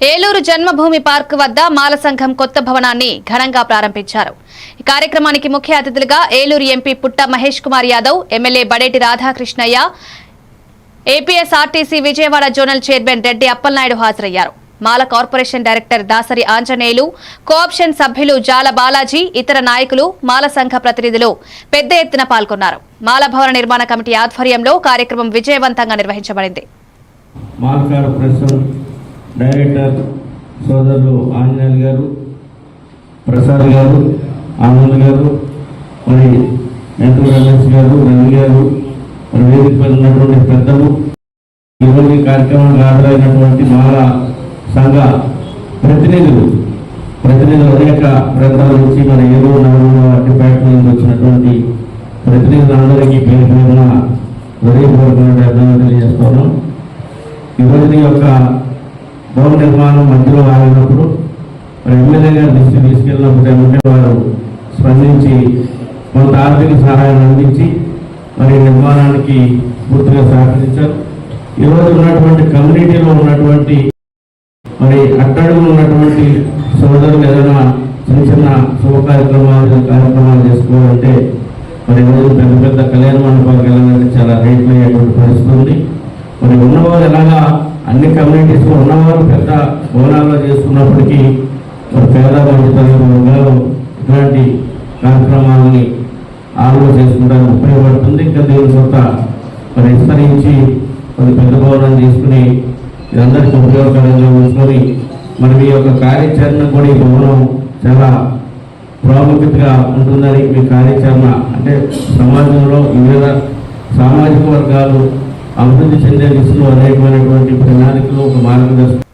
ఏలూరు జన్మభూమి park వద్ద మాల సంఘం కొత్త భవనాన్ని ఘనంగా ప్రారంభించారు. ఈ కార్యక్రమానికి ముఖ్య అతిథులుగా Eluru MP Putta Mahesh Kumar Yadav MLA Badeti Radhakrishnayya APSRTC Vijayawada zonal chairman Reddy Appalanaidu హాజరయ్యారు. Mala corporation director Dasari Anjaneyulu cooption సభ్యులు జాల బాలాజీ ఇతర నాయకులు మాల సంఘ ప్రతినిధులు పెద్ద ఎత్తున పాల్గొన్నారు. మాల భవన నిర్మాణ కమిటీ ఆధ్వర్యంలో కార్యక్రమం విజయవంతంగా నిర్వహించబడింది. డైరెక్టర్ సోదరులు ఆంజనేయులు గారు ప్రసాద్ గారు ఆనంద్ గారు మరి నెంటూ రమేష్ గారు రవి గారు మరి వేదికపై ఉన్నటువంటి పెద్దలు ఈరోజు ఈ కార్యక్రమానికి హాజరైనటువంటి మాల సంఘ ప్రతినిధులు ప్రతినిధులు అనేక ప్రాంతాల నుంచి మన ఏలూరు నగరంలో అడ్డిపేట నుంచి వచ్చినటువంటి ప్రతినిధులందరికీ పేరు పేరున హృదయపూర్వకమైన అభినందనలు తెలియజేస్తున్నాం. ఈరోజు యొక్క భవన నిర్మాణం మధ్యలో ఆగినప్పుడు మరి ఎమ్మెల్యే గారు దృష్టి తీసుకెళ్ళినప్పుడు ఎమ్మెల్యే వారు స్పందించి కొంత ఆర్థిక సహాయం అందించి మరి నిర్మాణానికి పూర్తిగా సహకరించారు. ఈరోజు ఉన్నటువంటి కమ్యూనిటీలో ఉన్నటువంటి మరి అట్టడుగులు ఉన్నటువంటి సోదరులు ఏదైనా చిన్న చిన్న శుభ కార్యక్రమాలు కార్యక్రమాలు చేసుకోవాలంటే మరి ఈరోజు పెద్ద పెద్ద కళ్యాణ మండపాలకు వెళ్ళాలంటే చాలా రేట్లు అయ్యేటువంటి పరిస్థితి ఉంది. మరి ఉన్నవారు ఎలాగా అన్ని కమ్యూనిటీస్లో ఉన్నవారు పెద్ద భవనాల్లో చేసుకున్నప్పటికీ మరి పేద మధ్యతరగతి ఇలాంటి కార్యక్రమాలని ఆలోచన చేసుకుంటానికి ఉపయోగపడుతుంది. ఇంకా దీని సొంత మరి విస్తరించి కొన్ని పెద్ద భవనం తీసుకుని ఇదందరికీ ఉపయోగకరంగా ఉంచుకొని మరి మీ యొక్క కార్యాచరణ కూడా ఈ భవనం చాలా ప్రాముఖ్యతగా ఉంటుందని మీ కార్యాచరణ అంటే సమాజంలో వివిధ సామాజిక వర్గాలు అభివృద్ధి చెందే దిశలో అనేకమైనటువంటి ప్రణాళికలు ఒక మార్గదర్శకం